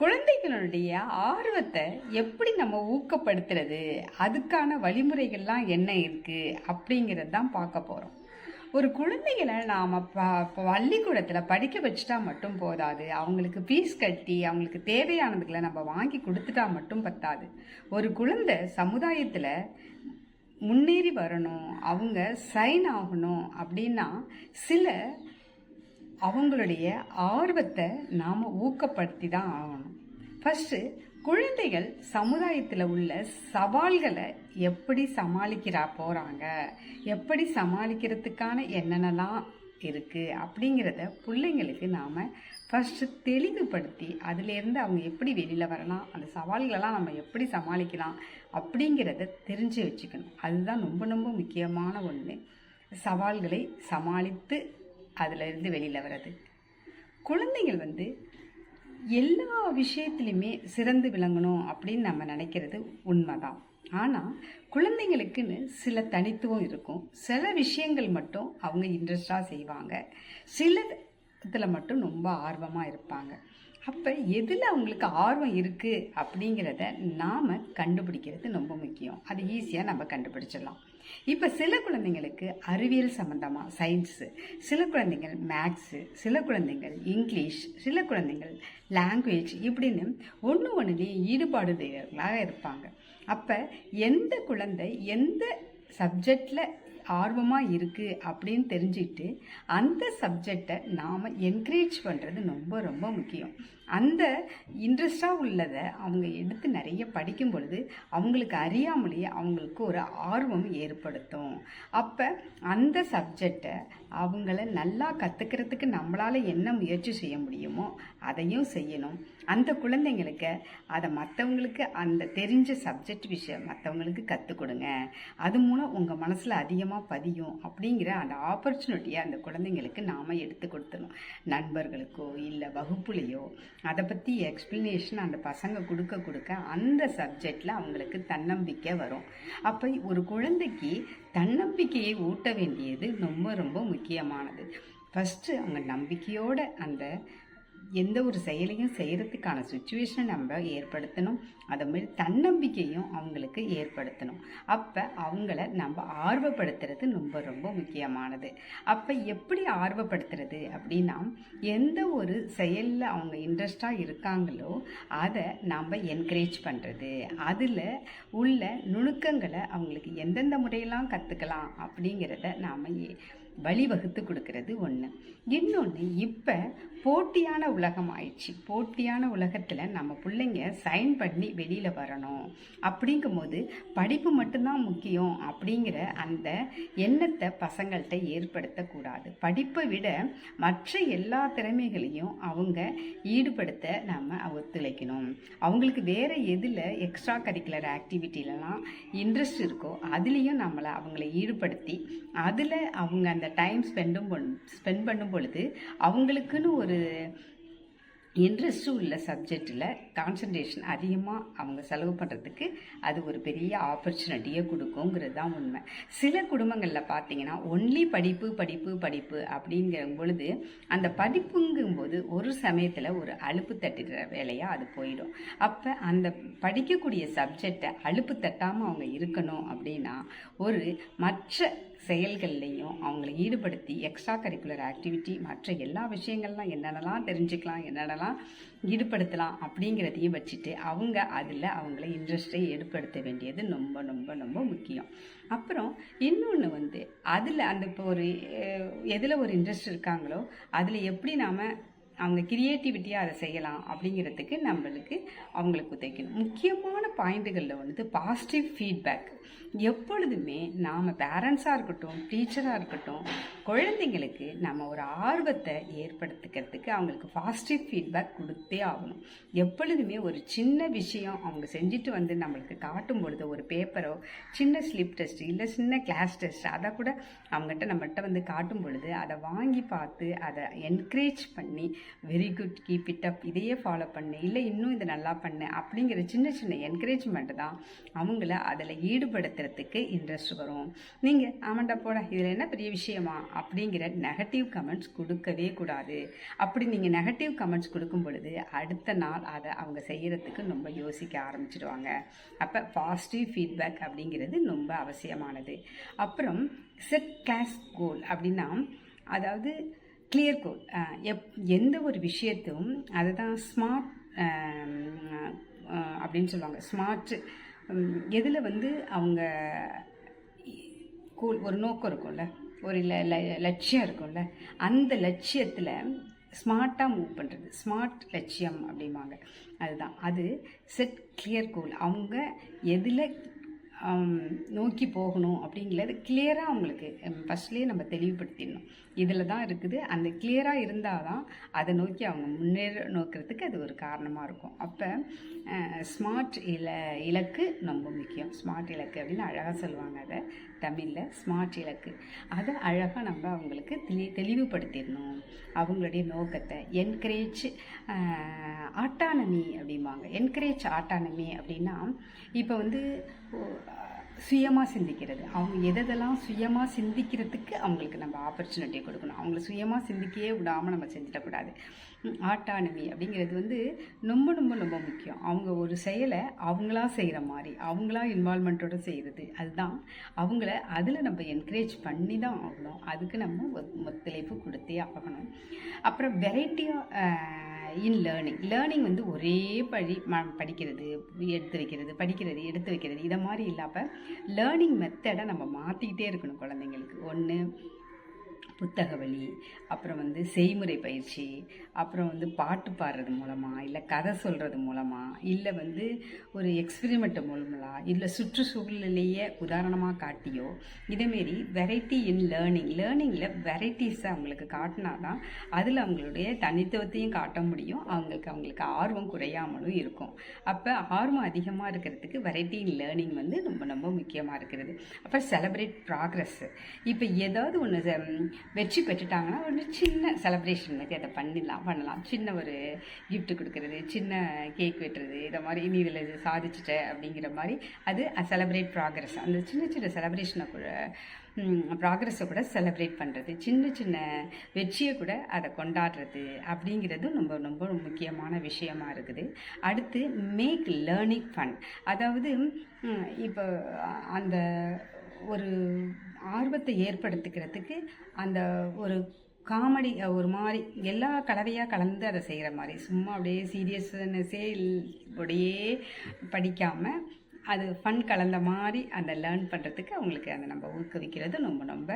குழந்தைகளுடைய ஆர்வத்தை எப்படி நம்ம ஊக்கப்படுத்துறது? அதுக்கான வழிமுறைகள்லாம் என்ன இருக்குது அப்படிங்கிறது தான் பார்க்க போகிறோம் ஒரு குழந்தைகளை நாம் ப பள்ளிக்கூடத்தில் படிக்க வச்சுட்டா மட்டும் போதாது. அவங்களுக்கு ஃபீஸ் கட்டி அவங்களுக்கு தேவையானதுகளை நம்ம வாங்கி கொடுத்துட்டா மட்டும் பத்தாது. ஒரு குழந்தை சமுதாயத்தில் முன்னேறி வரணும் அவங்க சைன் ஆகணும் அப்படின்னா சில அவங்களுடைய ஆர்வத்தை நாம் ஊக்கப்படுத்தி தான் ஆகணும். ஃபஸ்ட்டு குழந்தைகள் சமுதாயத்தில் உள்ள சவால்களை எப்படி சமாளிக்கிறா போகிறாங்க எப்படி சமாளிக்கிறதுக்கான என்னென்னலாம் இருக்குது அப்படிங்கிறத பிள்ளைங்களுக்கு நாம் ஃபஸ்ட்டு தெளிவுபடுத்தி அதுலேருந்து அவங்க எப்படி வெளியில் வரலாம் அந்த சவால்களெல்லாம் நம்ம எப்படி சமாளிக்கலாம் அப்படிங்கிறத தெரிஞ்சு வச்சுக்கணும். அதுதான் ரொம்ப ரொம்ப முக்கியமான ஒன்று சவால்களை சமாளித்து அதிலிருந்து வெளியில் வர்றது. குழந்தைகள் வந்து எல்லா விஷயத்துலையுமே சிறந்து விளங்கணும் அப்படின்னு நம்ம நினைக்கிறது உண்மைதான். ஆனால் குழந்தைங்களுக்குன்னு சில தனித்துவம் இருக்கும். சில விஷயங்கள் மட்டும் அவங்க இன்ட்ரெஸ்டாக செய்வாங்க. சில இதில் மட்டும் ரொம்ப ஆர்வமாக இருப்பாங்க. அப்போ எதில் அவங்களுக்கு ஆர்வம் இருக்குது அப்படிங்கிறத நாம் கண்டுபிடிக்கிறது ரொம்ப முக்கியம். அது ஈஸியாக நம்ம கண்டுபிடிச்சிடலாம். இப்போ சில குழந்தைங்களுக்கு அறிவியல் சம்மந்தமாக சயின்ஸு சில குழந்தைங்கள் மேக்ஸு சில குழந்தைங்கள் இங்கிலீஷ் சில குழந்தைங்கள் லாங்குவேஜ் இப்படின்னு ஒன்று ஒன்றுலேயும் ஈடுபாடுடையவர்களாக இருப்பாங்க. அப்போ எந்த குழந்தை எந்த சப்ஜெக்டில் ஆர்வமாக இருக்குது அப்படின்னு தெரிஞ்சுக்கிட்டு அந்த சப்ஜெக்டை நாம் என்கரேஜ் பண்ணுறது ரொம்ப ரொம்ப முக்கியம். அந்த இன்ட்ரெஸ்டாக உள்ளதை அவங்க எடுத்து நிறைய படிக்கும் பொழுது அவங்களுக்கு அறியாமலேயே அவங்களுக்கு ஒரு ஆர்வம் ஏற்படுத்தும். அப்போ அந்த சப்ஜெக்டை அவங்கள நல்லா கற்றுக்கிறதுக்கு நம்மளால் என்ன முயற்சி செய்ய முடியுமோ அதையும் செய்யணும். அந்த குழந்தைங்களுக்கு அதை மற்றவங்களுக்கு அந்த தெரிஞ்ச சப்ஜெக்ட் விஷயம் மற்றவங்களுக்கு கற்றுக் கொடுங்க. அது மூலம் உங்கள் மனசில் அதிகமாக பதியும் அப்படிங்கிற அந்த ஆப்பர்ச்சுனிட்டியை அந்த குழந்தைங்களுக்கு நாம் எடுத்து கொடுத்துடணும். நண்பர்களுக்கோ இல்லை வகுப்புலேயோ அதை பற்றி எக்ஸ்ப்ளனேஷன் அந்த பசங்க கொடுக்க கொடுக்க அந்த சப்ஜெக்டில் அவங்களுக்கு தன்னம்பிக்கை வரும். அப்போ ஒரு குழந்தைக்கு தன்னம்பிக்கையை ஊட்ட வேண்டியது ரொம்ப ரொம்ப முக்கியமானது. ஃபஸ்ட்டு அவங்க நம்பிக்கையோட அந்த எந்த ஒரு செயலையும் செய்கிறதுக்கான சுச்சுவேஷனை நம்ம ஏற்படுத்தணும். அதை மாதிரி தன்னம்பிக்கையும் அவங்களுக்கு ஏற்படுத்தணும். அப்போ அவங்கள நம்ம ஆர்வப்படுத்துறது ரொம்ப ரொம்ப முக்கியமானது. அப்போ எப்படி ஆர்வப்படுத்துறது அப்படின்னா எந்த ஒரு செயலில் அவங்க இன்ட்ரெஸ்டாக இருக்காங்களோ அதை நாம் என்கரேஜ் பண்ணுறது அதில் உள்ள நுணுக்கங்களை அவங்களுக்கு எந்தெந்த முறையெல்லாம் கற்றுக்கலாம் அப்படிங்கிறத நாம் வழிவகுத்து கொடுக்கறது ஒன்று இன்னொன்று இப்போ போட்டியான உலகம் ஆயிடுச்சு. போட்டியான உலகத்தில் நம்ம பிள்ளைங்க சைன் பண்ணி வெளியில் வரணும். அப்படிங்கும்போது படிப்பு மட்டும்தான் முக்கியம் அப்படிங்கிற அந்த எண்ணத்தை பசங்கள்கிட்ட ஏற்படுத்தக்கூடாது. படிப்பை விட மற்ற எல்லா திறமைகளையும் அவங்க ஈடுபடுத்த நம்ம ஒத்துழைக்கணும். அவங்களுக்கு வேறு எதில் எக்ஸ்ட்ரா கரிக்குலர் ஆக்டிவிட்டிலலாம் இன்ட்ரெஸ்ட் இருக்கோ அதுலேயும் நம்மளை அவங்கள ஈடுபடுத்தி அதில் அவங்க அந்த டைம் ஸ்பெண்டும் ஸ்பெண்ட் பண்ணும் பொழுது அவங்களுக்குன்னு ஒரு இன்ட்ரெஸ்ட்டும் உள்ள சப்ஜெக்டில் கான்சன்ட்ரேஷன் அதிகமாக அவங்க செலவு பண்ணுறதுக்கு அது ஒரு பெரிய ஆப்பர்ச்சுனிட்டியை கொடுக்குங்கிறது தான் உண்மை. சில குடும்பங்களில் பார்த்தீங்கன்னா ஒன்லி படிப்பு படிப்பு படிப்பு அப்படிங்கிற பொழுது அந்த படிப்புங்கும்போது ஒரு சமயத்தில் ஒரு அலுப்பு தட்டுற வேலையாக அது போயிடும். அப்போ அந்த படிக்கக்கூடிய சப்ஜெக்டை அலுப்பு தட்டாமல் அவங்க இருக்கணும் அப்படின்னா ஒரு மற்ற செயல்கள்லையும் அவங்கள ஈடுபடுத்தி எக்ஸ்ட்ரா கரிக்குலர் ஆக்டிவிட்டி மற்ற எல்லா விஷயங்கள்லாம் என்னென்னலாம் தெரிஞ்சுக்கலாம் என்னென்னலாம் ஈடுபடுத்தலாம் அப்படிங்கிறதையும் வச்சுட்டு அவங்க அதில் அவங்கள இன்ட்ரெஸ்ட்டை ஏற்படுத்த வேண்டியது ரொம்ப ரொம்ப ரொம்ப முக்கியம். அப்புறம் இன்னொன்று வந்து அதில் அந்த இப்போ ஒரு எதில் ஒரு இன்ட்ரெஸ்ட் இருக்காங்களோ அதில் எப்படி நாம் அவங்க கிரியேட்டிவிட்டியாக அதை செய்யலாம் அப்படிங்கிறதுக்கு நம்மளுக்கு அவங்களுக்கு உதைக்கணும் முக்கியமான பாயிண்ட்டுகளில் வந்து பாசிட்டிவ் ஃபீட்பேக் எப்பொழுதுமே நாம் பேரண்ட்ஸாக இருக்கட்டும் டீச்சராக இருக்கட்டும் குழந்தைங்களுக்கு நம்ம ஒரு ஆர்வத்தை ஏற்படுத்திக்கிறதுக்கு அவங்களுக்கு பாசிட்டிவ் ஃபீட்பேக் கொடுத்தே ஆகணும். எப்பொழுதுமே ஒரு சின்ன விஷயம் அவங்க செஞ்சுட்டு வந்து நம்மளுக்கு காட்டும் பொழுது ஒரு பேப்பரோ சின்ன ஸ்லிப் டெஸ்ட் இல்லை சின்ன கிளாஸ் டெஸ்ட் அதை கூட அவங்ககிட்ட நம்மகிட்ட வந்து காட்டும் பொழுது அதை வாங்கி பார்த்து அதை என்கரேஜ் பண்ணி very good keep it up இதையே ஃபாலோ பண்ணு. இல்லை இன்னும் இதை நல்லா பண்ணு. அப்படிங்கிற சின்ன சின்ன என்கரேஜ்மெண்ட் தான் அவங்கள அதில் ஈடுபடுத்துறதுக்கு இன்ட்ரெஸ்ட் வரும். நீங்கள் ஆமாண்டா போட இதில் என்ன பெரிய விஷயமா? அப்படிங்கிற நெகட்டிவ் கமெண்ட்ஸ் கொடுக்கவே கூடாது. அப்படி நீங்கள் நெகட்டிவ் கமெண்ட்ஸ் கொடுக்கும் பொழுது அடுத்த நாள் அதை அவங்க செய்கிறதுக்கு ரொம்ப யோசிக்க ஆரம்பிச்சிடுவாங்க. அப்போ பாசிட்டிவ் ஃபீட்பேக் அப்படிங்கிறது ரொம்ப அவசியமானது. அப்புறம் செட் கிளாஸ் கோல் அப்படின்னா அதாவது கிளியர் கோல் எப் எந்த ஒரு விஷயத்தையும் அதை தான் ஸ்மார்ட் அப்படின்னு சொல்லுவாங்க. ஸ்மார்ட் எதில் வந்து அவங்க கோல் ஒரு நோக்கம் இருக்கும்ல ஒரு ல ல- லட்சியம் இருக்கும்ல அந்த லட்சியத்தில் ஸ்மார்ட்டாக மூவ் பண்ணுறது ஸ்மார்ட் லட்சியம் அப்படிம்பாங்க. அதுதான். அது செட் கிளியர் கோல் அவங்க எதில் நோக்கி போகணும் அப்படிங்கிறது கிளியராக அவங்களுக்கு ஃபஸ்ட்லேயே நம்ம தெளிவுபடுத்திடணும். இதில் தான் இருக்குது. அந்த கிளியராக இருந்தால் தான் அதை நோக்கி அவங்க முன்னேற நோக்கிறதுக்கு அது ஒரு காரணமாக இருக்கும். அப்போ ஸ்மார்ட் இல இலக்கு ரொம்ப முக்கியம். ஸ்மார்ட் இலக்கு அப்படின்னு அழகாக சொல்லுவாங்க அதை. தமிழில் ஸ்மார்ட் இலக்கு. அதை அழகாக நம்ம அவங்களுக்கு தெளி தெளிவுபடுத்திடணும். அவங்களுடைய நோக்கத்தை. என்கரேஜ் ஆட்டானமி அப்படிம்பாங்க. என்கரேஜ் ஆட்டானமி அப்படின்னா இப்போ வந்து சுயமாக சிந்திக்கிறது. அவங்க எதெல்லாம் சுயமாக சிந்திக்கிறதுக்கு அவங்களுக்கு நம்ம ஆப்பர்ச்சுனிட்டியை கொடுக்கணும். அவங்கள சுயமாக சிந்திக்கவே விடாமல் நம்ம செஞ்சிடக்கூடாது. ஆட்டானமி அப்படிங்கிறது வந்து ரொம்ப ரொம்ப ரொம்ப முக்கியம். அவங்க ஒரு செயலை அவங்களா செய்கிற மாதிரி அவங்களா இன்வால்மெண்ட்டோட செய்கிறது அதுதான். அவங்கள அதில் நம்ம என்கரேஜ் பண்ணி தான் ஆகணும். அதுக்கு நம்ம ஒத்- ஒத்துழைப்பு கொடுத்தே ஆகணும். அப்புறம் வெரைட்டியாக இன் லேர்னிங் லேர்னிங் வந்து ஒரே படி ம படிக்கிறது எடுத்து வைக்கிறது படிக்கிறது எடுத்து வைக்கிறது இதை மாதிரி இல்லாமல் லேர்னிங் மெத்தடை நம்ம மாற்றிக்கிட்டே இருக்கணும் குழந்தைங்களுக்கு. ஒன்று புத்தக வழி அப்புறம் வந்து செய்முறை பயிற்சி அப்புறம் வந்து பாட்டு பாடுறது மூலமாக இல்லை கதை சொல்கிறது மூலமாக இல்லை வந்து ஒரு எக்ஸ்பிரிமெண்ட் மூலமாக இல்லை சுற்றுச்சூழலையே உதாரணமாக காட்டியோ இதேமாரி வெரைட்டி இன் லேர்னிங் லேர்னிங்கில் வெரைட்டிஸை அவங்களுக்கு காட்டினா தான் அதில் அவங்களுடைய தனித்துவத்தையும் காட்ட முடியும். அவங்களுக்கு அவங்களுக்கு ஆர்வம் குறையாமலும் இருக்கும். அப்போ ஆர்வம் அதிகமாக இருக்கிறதுக்கு வெரைட்டி இன் லேர்னிங் வந்து ரொம்ப ரொம்ப முக்கியமாக இருக்கிறது. அப்புறம் செலப்ரேட் ப்ராக்ரஸ் இப்போ ஏதாவது ஒன்று வெற்றி பெற்றுட்டாங்கன்னா ஒரு சின்ன செலப்ரேஷன் மாதிரி அதை பண்ணிடலாம் பண்ணலாம். சின்ன ஒரு கிஃப்ட் கொடுக்கறது சின்ன கேக் வெட்டுறது இதை மாதிரி நீ இதில் இது சாதிச்சிட்ட அப்படிங்கிற மாதிரி அது செலப்ரேட் ப்ராக்ரஸ் அந்த சின்ன சின்ன செலப்ரேஷனை கூட ப்ராக்ரஸை கூட செலப்ரேட் பண்ணுறது சின்ன சின்ன வெற்றியை கூட அதை கொண்டாடுறது அப்படிங்கிறதும் ரொம்ப ரொம்ப முக்கியமான விஷயமா இருக்குது. அடுத்து மேக் லேர்னிங் ஃபன் அதாவது இப்போ அந்த ஒரு ஆர்வத்தை ஏற்படுத்திக்கிறதுக்கு அந்த ஒரு காமெடி ஒரு மாதிரி எல்லா கலவையாக கலந்து அதை செய்கிற மாதிரி. சும்மா அப்படியே சீரியஸ்னஸே அப்படியே படிக்காமல் அது ஃபன் கலந்த மாதிரி அந்த லேர்ன் பண்ணுறதுக்கு அவங்களுக்கு அதை நம்ம ஊக்குவிக்கிறது ரொம்ப ரொம்ப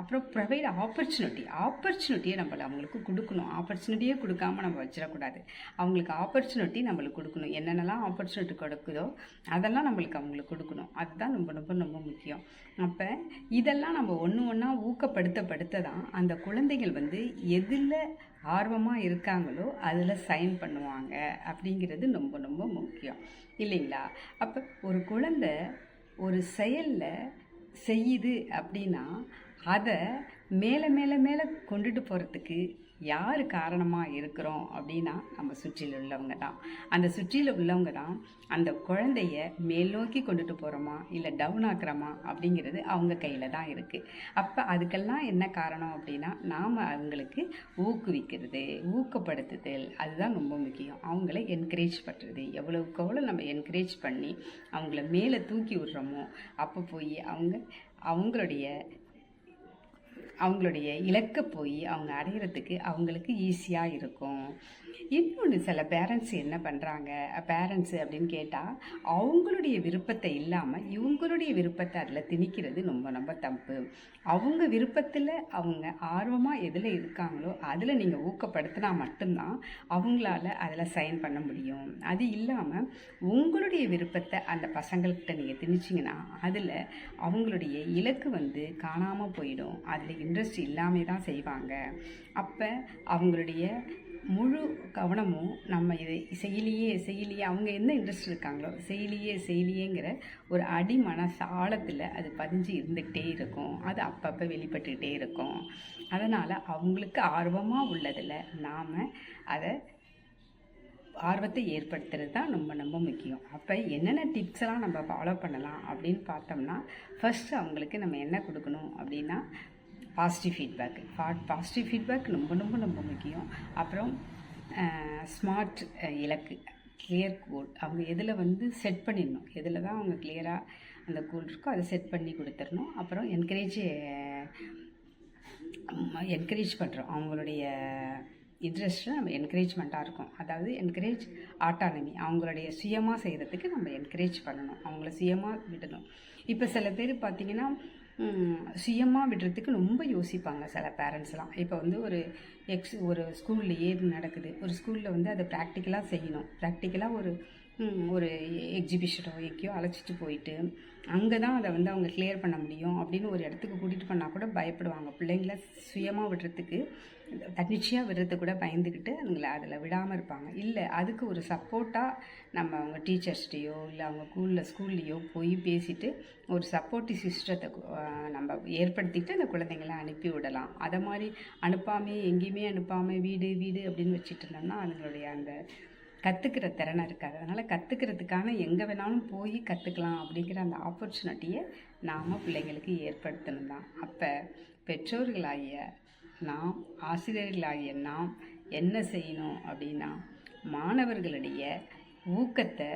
அப்புறம் ப்ரொவைட் ஆப்பர்ச்சுனிட்டி ஆப்பர்ச்சுனிட்டியை நம்ம அவங்களுக்கு கொடுக்கணும். ஆப்பர்ச்சுனிட்டியே கொடுக்காம நம்ம வச்சிடக்கூடாது. அவங்களுக்கு ஆப்பர்ச்சுனிட்டி நம்மளுக்கு கொடுக்கணும். என்னென்னலாம் ஆப்பர்ச்சுனிட்டி கொடுக்குதோ அதெல்லாம் நம்மளுக்கு அவங்களுக்கு கொடுக்கணும். அதுதான் ரொம்ப ரொம்ப ரொம்ப முக்கியம். அப்போ இதெல்லாம் நம்ம ஒன்று ஒன்றா ஊக்கப்படுத்தப்படுத்த தான் அந்த குழந்தைகள் வந்து எதில் ஆர்வமாக இருக்காங்களோ அதில் சைன் பண்ணுவாங்க அப்படிங்கிறது ரொம்ப ரொம்ப முக்கியம். இல்லைங்களா? அப்போ ஒரு குழந்தை ஒரு செயலில் செய்யுது அப்படின்னா அதை மேலே மேலே மேலே கொண்டுட்டு போகிறதுக்கு யார் காரணமாக இருக்கிறோம் அப்படின்னா நம்ம சுற்றியில் உள்ளவங்க தான். அந்த சுற்றியில் உள்ளவங்க தான் அந்த குழந்தைய மேல் நோக்கி கொண்டுட்டு போகிறோமா இல்லை டவுன் ஆக்குறோமா அப்படிங்கிறது அவங்க கையில் தான் இருக்குது அப்போ அதுக்கெல்லாம் என்ன காரணம் அப்படின்னா நாம் அவங்களுக்கு ஊக்குவிக்கிறது ஊக்கப்படுத்துதல் அதுதான் ரொம்ப முக்கியம். அவங்கள என்கரேஜ் பண்ணுறது எவ்வளவுக்கு எவ்வளோ நம்ம என்கரேஜ் பண்ணி அவங்கள மேலே தூக்கி விடுறோமோ அப்போ போய் அவங்க அவங்களுடைய அவங்களுடைய இலக்கை போய் அவங்க அடையிறதுக்கு அவங்களுக்கு ஈஸியாக இருக்கும். இன்னொன்று சில பேரண்ட்ஸ் என்ன பண்ணுறாங்க பேரண்ட்ஸு அப்படின்னு கேட்டால் அவங்களுடைய விருப்பத்தை இல்லாமல் இவங்களுடைய விருப்பத்தை அதில் திணிக்கிறது ரொம்ப ரொம்ப தப்பு. அவங்க விருப்பத்தில் அவங்க ஆர்வமாக எதில் இருக்காங்களோ அதில் நீங்கள் ஊக்கப்படுத்தினா மட்டும்தான் அவங்களால அதில் சைன் பண்ண முடியும். அது இல்லாமல் உங்களுடைய விருப்பத்தை அந்த பசங்கள்கிட்ட நீங்கள் திணிச்சிங்கன்னா அதில் அவங்களுடைய இலக்கு வந்து காணாமல் போயிடும். அதில் இன்ட்ரெஸ்ட் இல்லாமல் தான் செய்வாங்க. அப்போ அவங்களுடைய முழு கவனமும் நம்ம இதை செயலியே செயலியே அவங்க என்ன இன்ட்ரெஸ்ட் இருக்காங்களோ செயலியே செயலியேங்கிற ஒரு அடிமன சாலத்தில் அது பதிஞ்சு இருந்துக்கிட்டே இருக்கும். அது அப்பப்போ வெளிப்பட்டுக்கிட்டே இருக்கும். அதனால் அவங்களுக்கு ஆர்வமாக உள்ளதில் நாம் அதை ஆர்வத்தை ஏற்படுத்துறது தான் ரொம்ப ரொம்ப முக்கியம். அப்போ என்னென்ன டிப்ஸ்லாம் நம்ம ஃபாலோ பண்ணலாம் அப்படின்னு பார்த்தோம்னா ஃபஸ்ட்டு அவங்களுக்கு நம்ம என்ன கொடுக்கணும் அப்படின்னா பாசிட்டிவ் ஃபீட்பேக் பாசிட்டிவ் ஃபீட்பேக் ரொம்ப ரொம்ப ரொம்ப முக்கியம். அப்புறம் ஸ்மார்ட் இலக்கு கிளியர் கோல் அவங்க எதில் வந்து செட் பண்ணிடணும்? எதில் தான் அவங்க கிளியராக அந்த கோல் இருக்கோ அதை செட் பண்ணி கொடுத்துடணும். அப்புறம் என்கரேஜ் என்கரேஜ் பண்ணுறோம் அவங்களுடைய இன்ட்ரெஸ்ட்டு நம்ம என்கரேஜ்மெண்ட்டாக இருக்கும். அதாவது என்கரேஜ் ஆட்டானமி அவங்களுடைய சுயமாக செய்கிறதுக்கு நம்ம என்கரேஜ் பண்ணணும். அவங்கள சுயமாக விடணும். இப்போ சில பேர் பார்த்திங்கன்னா சுயமாக விடுறதுக்கு ரொம்ப யோசிப்பாங்க சில பேரண்ட்ஸ்லாம் இப்போ வந்து ஒரு எக்ஸ் ஒரு ஸ்கூல்லையே நடக்குது ஒரு ஸ்கூலில் வந்து அதை ப்ராக்டிக்கலாக செய்யணும். ப்ராக்டிக்கலாக ஒரு ஒரு எக்ஸிபிஷனோ எங்கேயோ அழைச்சிட்டு போயிட்டு அங்கே தான் அதை வந்து அவங்க கிளியர் பண்ண முடியும் அப்படின்னு ஒரு இடத்துக்கு கூட்டிகிட்டு போனால் கூட பயப்படுவாங்க. பிள்ளைங்கள சுயமாக விடுறதுக்கு தன்னிச்சையாக விடுறது கூட பயந்துக்கிட்டு அதுங்களை அதில் விடாமல் இருப்பாங்க. இல்லை அதுக்கு ஒரு சப்போர்ட்டாக நம்ம அவங்க டீச்சர்ஸ்கிட்டையோ இல்லை அவங்க ஸ்கூலில் ஸ்கூல்லையோ போய் பேசிட்டு ஒரு சப்போர்ட்டிவ் சிஸ்டத்தை நம்ம ஏற்படுத்திட்டு அந்த குழந்தைங்களை அனுப்பி விடலாம். அதை மாதிரி அனுப்பாமே எங்கேயுமே அனுப்பாமல் வீடு வீடு அப்படின்னு வச்சுட்டு இருந்தோம்னா அதுங்களுடைய அந்த கற்றுக்கிற திறனை இருக்காது. அதனால் கற்றுக்கிறதுக்கான எங்கே வேணாலும் போய் கற்றுக்கலாம் அப்படிங்கிற அந்த ஆப்பர்ச்சுனிட்டியை நாம் பிள்ளைங்களுக்கு ஏற்படுத்தணும் தான். அப்போ பெற்றோர்களாகிய நாம் ஆசிரியர்களாகிய நாம் என்ன செய்யணும் அப்படின்னா மாணவர்களுடைய ஊக்கத்தை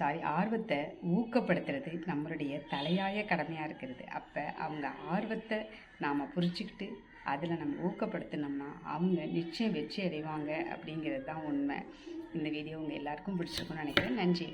சாரி ஆர்வத்தை ஊக்கப்படுத்துறது நம்மளுடைய தலையாய கடமையாக இருக்கிறது. அப்போ அவங்க ஆர்வத்தை நாம் புரிஞ்சிக்கிட்டு அதில் நம்ம ஊக்கப்படுத்தினோம்னா அவங்க நிச்சயம் வெற்றி அடைவாங்க அப்படிங்கிறது தான் உண்மை. இந்த வீடியோ உங்கள் எல்லாருக்கும் பிடிச்சிருக்குன்னு நினைக்கிறேன். நன்றி.